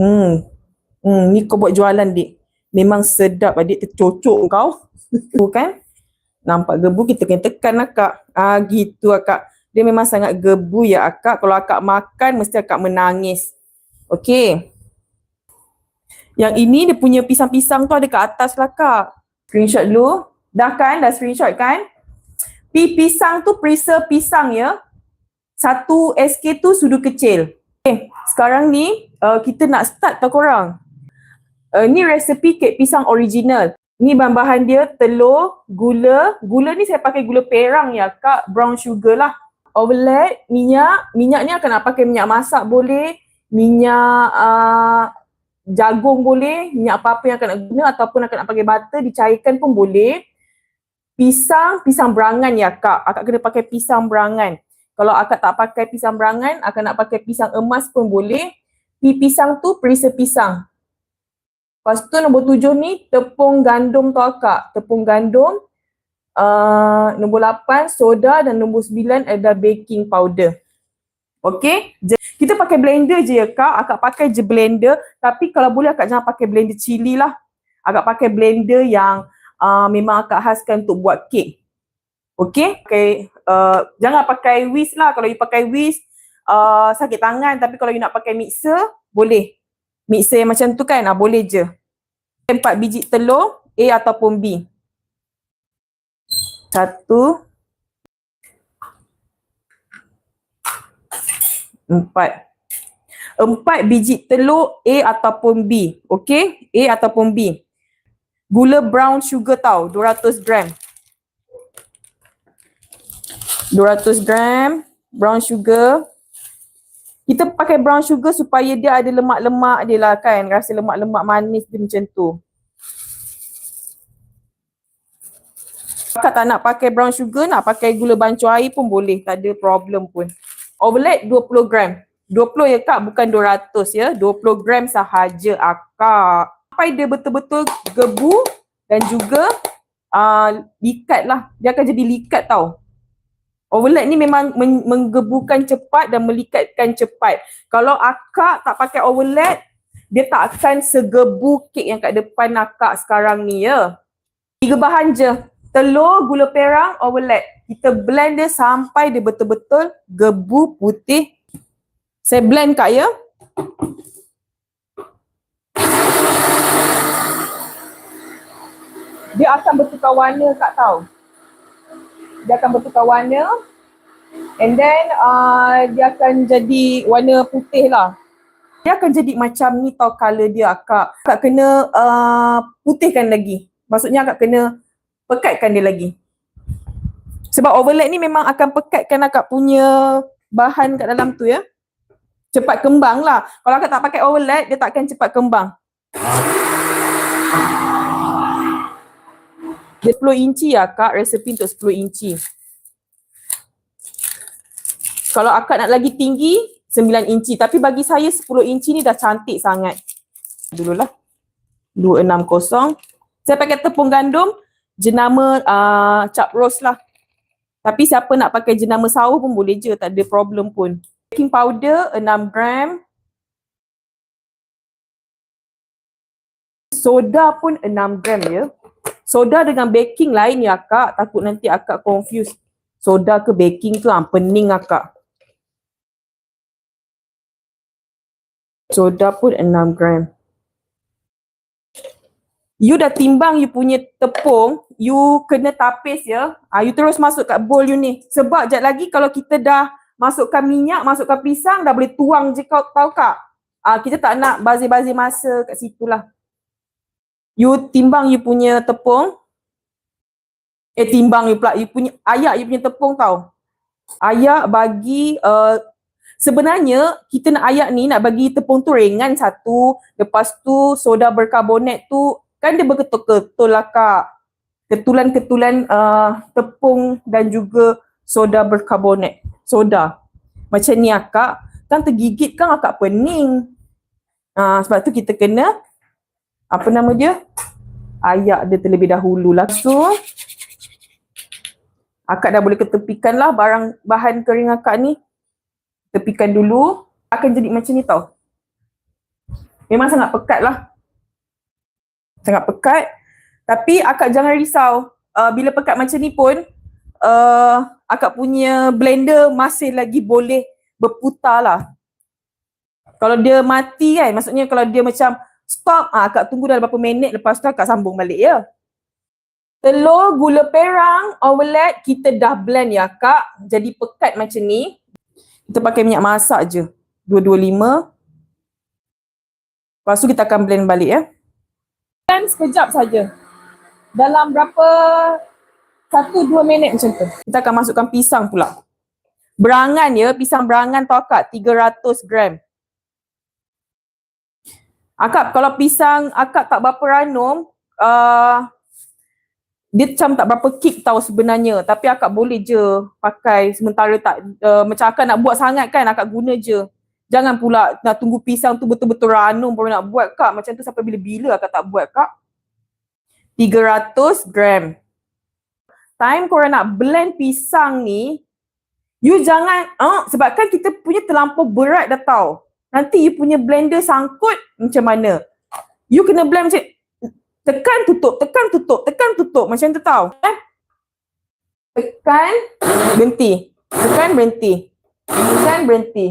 Hmm. Hmm, ni kau buat jualan dik. Memang sedap adik tercocok kau. Tu kan? Nampak gebu kita kena tekan akak. Ah gitu akak. Dia memang sangat gebu ya akak. Kalau akak makan mesti akak menangis. Okey. Yang ini dia punya pisang-pisang tu ada kat atas lah kak. Screenshot dulu. Dah kan? Dah screenshot kan? Pi pisang tu preserve pisang ya. Satu SK tu sudu kecil. Okay, sekarang ni uh, kita nak start tau korang. Uh, ni resepi kek pisang original. Ni bahan-bahan dia telur, gula. Gula ni saya pakai gula perang ya kak, brown sugar lah. Overlap, minyak. Minyak ni akan nak pakai minyak masak boleh. Minyak uh, jagung boleh. Minyak apa-apa yang akan nak guna ataupun akan nak pakai butter dicairkan pun boleh. Pisang, pisang berangan ya kak. Akak kena pakai pisang berangan. Kalau akak tak pakai pisang berangan, akak nak pakai pisang emas pun boleh. Pi pisang tu perisa pisang. Lepas tu nombor tujuh ni tepung gandum tu akak. Tepung gandum. Uh, nombor lapan soda dan nombor sembilan ada baking powder. Okay. Kita pakai blender je ya kak. Akak pakai je blender. Tapi kalau boleh akak jangan pakai blender cili lah. Akak pakai blender yang uh, memang akak khaskan untuk buat kek. Okay. okay. Uh, jangan pakai whisk lah. Kalau you pakai whisk uh, sakit tangan. Tapi kalau you nak pakai mixer boleh mixer yang macam tu kan, ah, boleh je. Empat biji telur, A ataupun B. Satu. Empat. Empat biji telur A ataupun B. Okay, A ataupun B. Gula brown sugar tau, 200 gram. 200 gram brown sugar kita pakai brown sugar supaya dia ada lemak-lemak dia lah kan. Rasa lemak-lemak manis dia macam tu. Kakak tak nak pakai brown sugar, nak pakai gula bancu air pun boleh. Tak ada problem pun. Overlap 20 gram. 20 ya kak, bukan 200 ya. 20 gram sahaja akak. Sampai dia betul-betul gebu dan juga uh, likat lah. Dia akan jadi likat tau. Overlap ni memang menggebukan cepat dan melikatkan cepat. Kalau akak tak pakai overlap, dia tak akan segebu kek yang kat depan akak sekarang ni ya. Tiga bahan je. Telur, gula perang, overlap. Kita blend dia sampai dia betul-betul gebu putih. Saya blend kak ya. Dia akan bertukar warna kak tahu dia akan bertukar warna and then uh, dia akan jadi warna putih lah. Dia akan jadi macam ni tau colour dia akak. Akak kena uh, putihkan lagi. Maksudnya akak kena pekatkan dia lagi. Sebab overlap ni memang akan pekatkan akak punya bahan kat dalam tu ya. Cepat kembang lah. Kalau akak tak pakai overlap, dia tak akan cepat kembang. Dia 10 inci ya kak, resepi untuk 10 inci. Kalau akak nak lagi tinggi, 9 inci. Tapi bagi saya 10 inci ni dah cantik sangat. Dululah. 260. Saya pakai tepung gandum, jenama uh, cap roast lah. Tapi siapa nak pakai jenama sawah pun boleh je, tak ada problem pun. Baking powder 6 gram. Soda pun 6 gram ya. Soda dengan baking lain ya akak. Takut nanti akak confuse. Soda ke baking tu ah pening akak. Soda pun 6 gram. You dah timbang you punya tepung, you kena tapis ya. Ah, you terus masuk kat bowl you ni. Sebab jap lagi kalau kita dah masukkan minyak, masukkan pisang, dah boleh tuang je kau tahu kak. Ah, kita tak nak bazir-bazir masa kat situ lah you timbang you punya tepung. Eh timbang you pula. You punya ayak you punya tepung tau. Ayak bagi uh, sebenarnya kita nak ayak ni nak bagi tepung tu ringan satu. Lepas tu soda berkarbonat tu kan dia berketul-ketul lah kak. Ketulan-ketulan uh, tepung dan juga soda berkarbonat. Soda. Macam ni akak kan tergigit kan akak pening. Uh, sebab tu kita kena apa nama dia? Ayak dia terlebih dahulu lah. So, akak dah boleh ketepikan lah barang bahan kering akak ni. Tepikan dulu. Akan jadi macam ni tau. Memang sangat pekat lah. Sangat pekat. Tapi akak jangan risau. Uh, bila pekat macam ni pun, uh, akak punya blender masih lagi boleh berputar lah. Kalau dia mati kan, maksudnya kalau dia macam stop, ah, akak tunggu dalam berapa minit lepas tu akak sambung balik ya. Telur, gula perang, overlap, kita dah blend ya kak. Jadi pekat macam ni. Kita pakai minyak masak je. 225. Lepas tu kita akan blend balik ya. Blend sekejap saja. Dalam berapa, satu dua minit macam tu. Kita akan masukkan pisang pula. Berangan ya, pisang berangan tau kak, 300 gram. Akak kalau pisang akak tak berapa ranum, uh, dia macam tak berapa kick tau sebenarnya. Tapi akak boleh je pakai sementara tak, uh, macam akak nak buat sangat kan, akak guna je. Jangan pula nak tunggu pisang tu betul-betul ranum baru nak buat kak. Macam tu sampai bila-bila akak tak buat kak. 300 gram. Time korang nak blend pisang ni, you jangan, uh, sebabkan kita punya terlampau berat dah tau nanti you punya blender sangkut macam mana. You kena blend macam tekan tutup, tekan tutup, tekan tutup macam tu tau. Eh? Tekan, berhenti. Tekan, berhenti. Tekan, berhenti.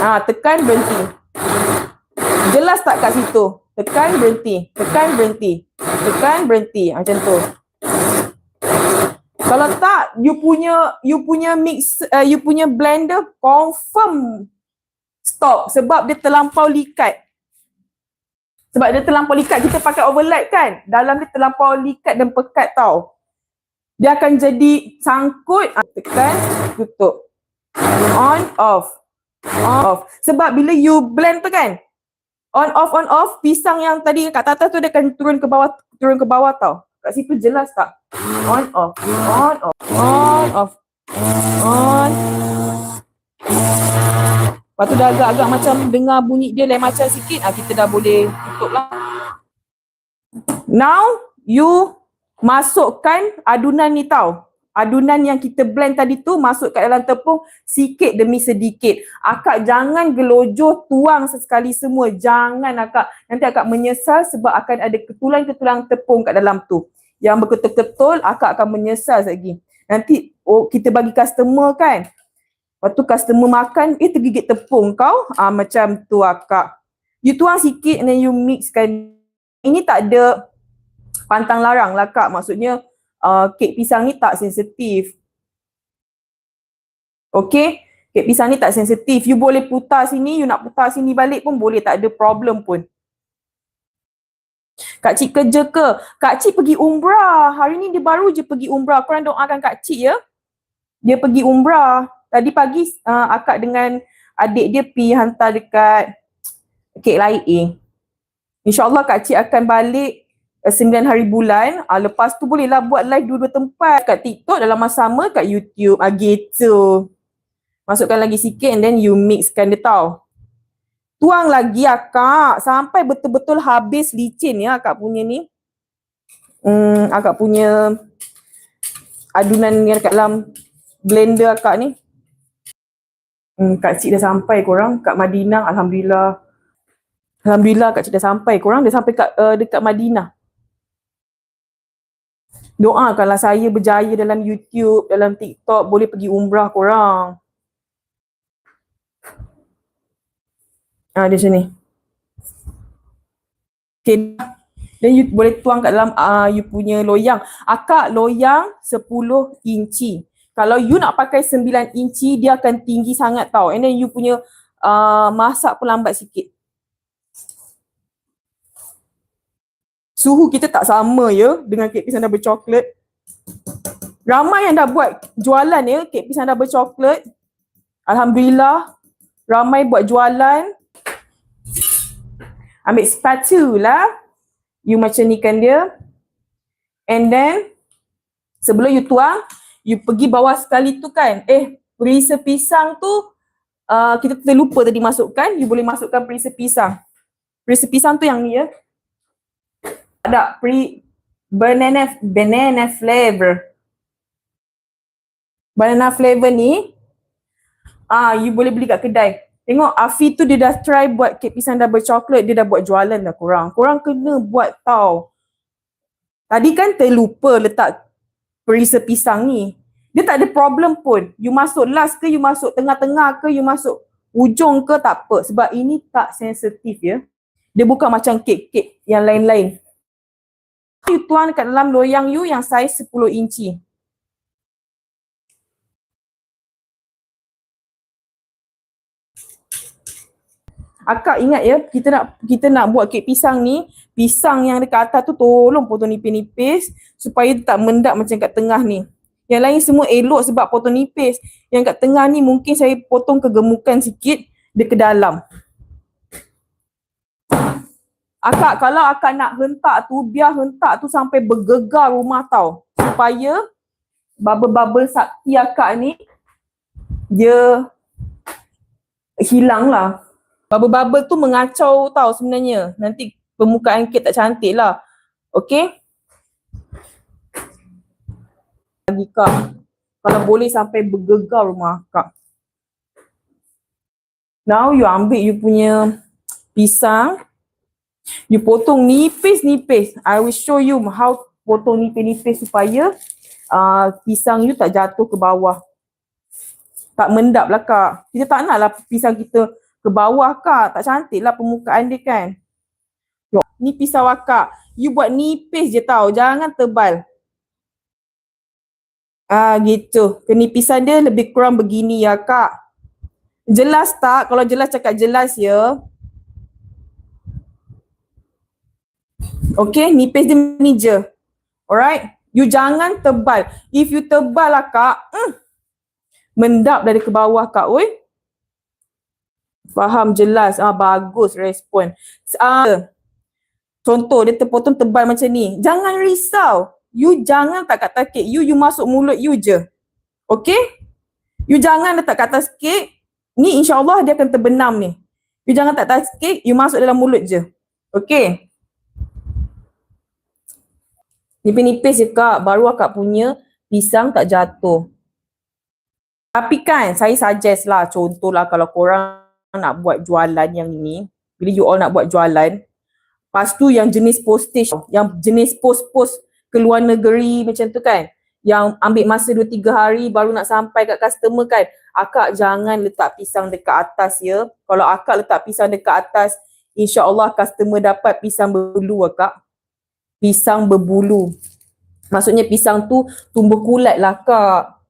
Ah, tekan, berhenti. Jelas tak kat situ? Tekan, berhenti. Tekan, berhenti. Tekan, berhenti. Macam tu. Kalau tak, you punya you punya mix, uh, you punya blender confirm stop sebab dia terlampau likat. Sebab dia terlampau likat, kita pakai overlap kan? Dalam dia terlampau likat dan pekat tau. Dia akan jadi sangkut, ah, tekan, tutup. On, off. On, off. Sebab bila you blend tu kan, on, off, on, off, pisang yang tadi kat atas tu dia akan turun ke bawah, turun ke bawah tau. Kat situ jelas tak? On, off. On, off. On, off. On, Lepas tu dah agak-agak macam dengar bunyi dia lain macam sikit, ah, kita dah boleh tutup lah. Now, you masukkan adunan ni tau. Adunan yang kita blend tadi tu masuk kat dalam tepung sikit demi sedikit. Akak jangan gelojoh tuang sesekali semua. Jangan akak. Nanti akak menyesal sebab akan ada ketulang-ketulang tepung kat dalam tu. Yang berketul-ketul akak akan menyesal lagi. Nanti oh, kita bagi customer kan. Lepas tu customer makan, eh tergigit tepung kau. Ah, macam tu akak. You tuang sikit and then you mixkan. Ini tak ada pantang larang lah kak. Maksudnya uh, kek pisang ni tak sensitif. Okay? Kek pisang ni tak sensitif. You boleh putar sini, you nak putar sini balik pun boleh. Tak ada problem pun. Kak Cik kerja ke? Kak Cik pergi umrah. Hari ni dia baru je pergi umrah. Korang doakan Kak Cik ya. Dia pergi umrah. Tadi pagi uh, akak dengan adik dia pi hantar dekat kek lain. InsyaAllah Kak Cik akan balik uh, 9 hari bulan. Uh, lepas tu bolehlah buat live dua-dua tempat kat TikTok dalam masa sama kat YouTube. Uh, gitu. Masukkan lagi sikit and then you mixkan dia tau. Tuang lagi akak sampai betul-betul habis licin ya akak punya ni. Hmm, akak punya adunan yang kat dalam blender akak ni. Hmm, Kak Cik dah sampai korang kat Madinah. Alhamdulillah. Alhamdulillah Kak Cik dah sampai. Korang dah sampai kat, uh, dekat Madinah. Doakanlah saya berjaya dalam YouTube, dalam TikTok. Boleh pergi umrah korang. Ah, di sini. Okay. Dan you boleh tuang kat dalam uh, you punya loyang. Akak loyang 10 inci kalau you nak pakai 9 inci dia akan tinggi sangat tau. And then you punya uh, masak pun lambat sikit. Suhu kita tak sama ya dengan kek pisang double coklat ramai yang dah buat jualan ya kek pisang double coklat Alhamdulillah ramai buat jualan. Ambil spatula you macam ni kan dia. And then sebelum you tuang you pergi bawah sekali tu kan, eh perisa pisang tu uh, kita terlupa tadi masukkan, you boleh masukkan perisa pisang. Perisa pisang tu yang ni ya. Ada pre banana banana flavor. Banana flavor ni ah uh, you boleh beli kat kedai. Tengok Afi tu dia dah try buat kek pisang double chocolate, dia dah buat jualan dah korang. Korang kena buat tau. Tadi kan terlupa letak perisa pisang ni. Dia tak ada problem pun. You masuk last ke, you masuk tengah-tengah ke, you masuk ujung ke tak apa. Sebab ini tak sensitif ya. Dia bukan macam kek-kek yang lain-lain. You tuang kat dalam loyang you yang saiz 10 inci. Akak ingat ya, kita nak kita nak buat kek pisang ni, pisang yang dekat atas tu tolong potong nipis-nipis supaya tak mendap macam kat tengah ni. Yang lain semua elok sebab potong nipis. Yang kat tengah ni mungkin saya potong kegemukan sikit dia ke dalam. Akak kalau akak nak hentak tu, biar hentak tu sampai bergegar rumah tau. Supaya bubble-bubble sakti akak ni dia hilang lah. Bubble-bubble tu mengacau tau sebenarnya. Nanti permukaan kek tak cantik lah. Okay? Lagi kak. Kalau boleh sampai bergegar rumah kak. Now you ambil you punya pisang. You potong nipis-nipis. I will show you how potong nipis-nipis supaya uh, pisang you tak jatuh ke bawah. Tak mendap lah kak. Kita tak nak lah pisang kita ke bawah kak. Tak cantik lah permukaan dia kan. Ni pisau akak. You buat nipis je tau. Jangan tebal. Ah gitu. Kenipisan dia lebih kurang begini ya kak. Jelas tak? Kalau jelas cakap jelas ya. Okay, nipis dia ni je. Alright? You jangan tebal. If you tebal lah kak, mm, mendap dari ke bawah kak, oi. Faham jelas. Ah bagus respon. Ah contoh dia terpotong tebal macam ni. Jangan risau. You jangan tak kat atas kek. You you masuk mulut you je. Okay? You jangan letak kat atas kek. Ni insyaAllah dia akan terbenam ni. You jangan tak atas kek. You masuk dalam mulut je. Okay? Nipis-nipis je kak. Baru akak punya pisang tak jatuh. Tapi kan saya suggest lah contohlah kalau korang nak buat jualan yang ni, bila you all nak buat jualan, lepas tu yang jenis postage, yang jenis post-post ke luar negeri macam tu kan, yang ambil masa 2-3 hari baru nak sampai kat customer kan, akak jangan letak pisang dekat atas ya. Kalau akak letak pisang dekat atas, insyaAllah customer dapat pisang berbulu akak. Pisang berbulu. Maksudnya pisang tu tumbuh kulat lah kak.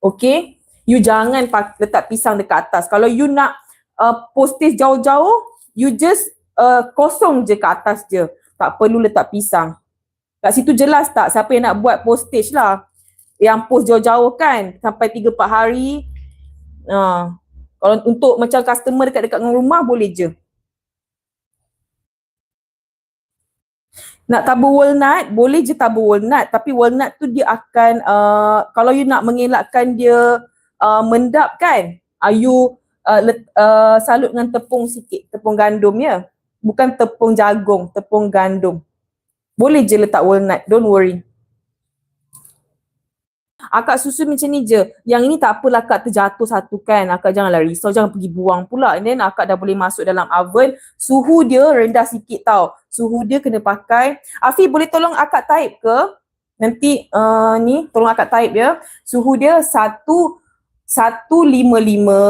Okay? You jangan letak pisang dekat atas. Kalau you nak uh, postage jauh-jauh, you just uh, kosong je ke atas je. Tak perlu letak pisang. Kat situ jelas tak siapa yang nak buat postage lah. Yang post jauh-jauh kan sampai 3-4 hari. Uh, kalau untuk macam customer dekat-dekat dengan rumah boleh je. Nak tabur walnut, boleh je tabur walnut. Tapi walnut tu dia akan, uh, kalau you nak mengelakkan dia uh, mendap kan, uh, you uh, let, uh, salut dengan tepung sikit, tepung gandum ya. Bukan tepung jagung, tepung gandum. Boleh je letak walnut, don't worry. Akak susu macam ni je. Yang ini tak apalah akak terjatuh satu kan. Akak janganlah risau, jangan pergi buang pula. And then akak dah boleh masuk dalam oven. Suhu dia rendah sikit tau. Suhu dia kena pakai. Afi boleh tolong akak type ke? Nanti uh, ni tolong akak type ya. Suhu dia satu, satu lima lima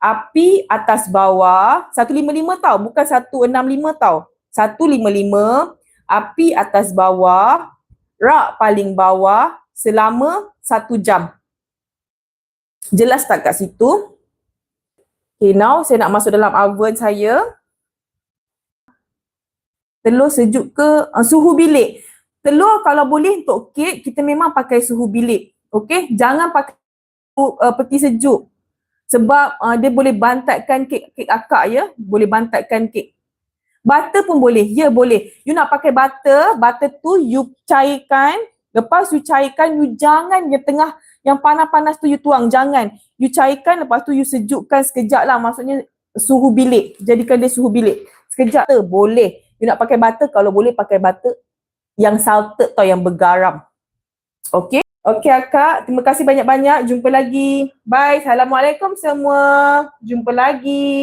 api atas bawah 155 tau bukan 165 tau. 155 api atas bawah rak paling bawah selama satu jam. Jelas tak kat situ? Okay now saya nak masuk dalam oven saya. Telur sejuk ke? Uh, suhu bilik. Telur kalau boleh untuk kek kita memang pakai suhu bilik. Okey jangan pakai uh, peti sejuk sebab uh, dia boleh bantatkan kek kek akak ya, boleh bantatkan kek. Butter pun boleh. Ya boleh. You nak pakai butter, butter tu you cairkan, lepas you cairkan you jangan yang tengah yang panas-panas tu you tuang, jangan. You cairkan lepas tu you sejukkan sekejap lah maksudnya suhu bilik. Jadikan dia suhu bilik. Sekejap tu boleh. You nak pakai butter kalau boleh pakai butter yang salted atau yang bergaram. Okay. Okey akak, terima kasih banyak-banyak. Jumpa lagi. Bye. Assalamualaikum semua. Jumpa lagi.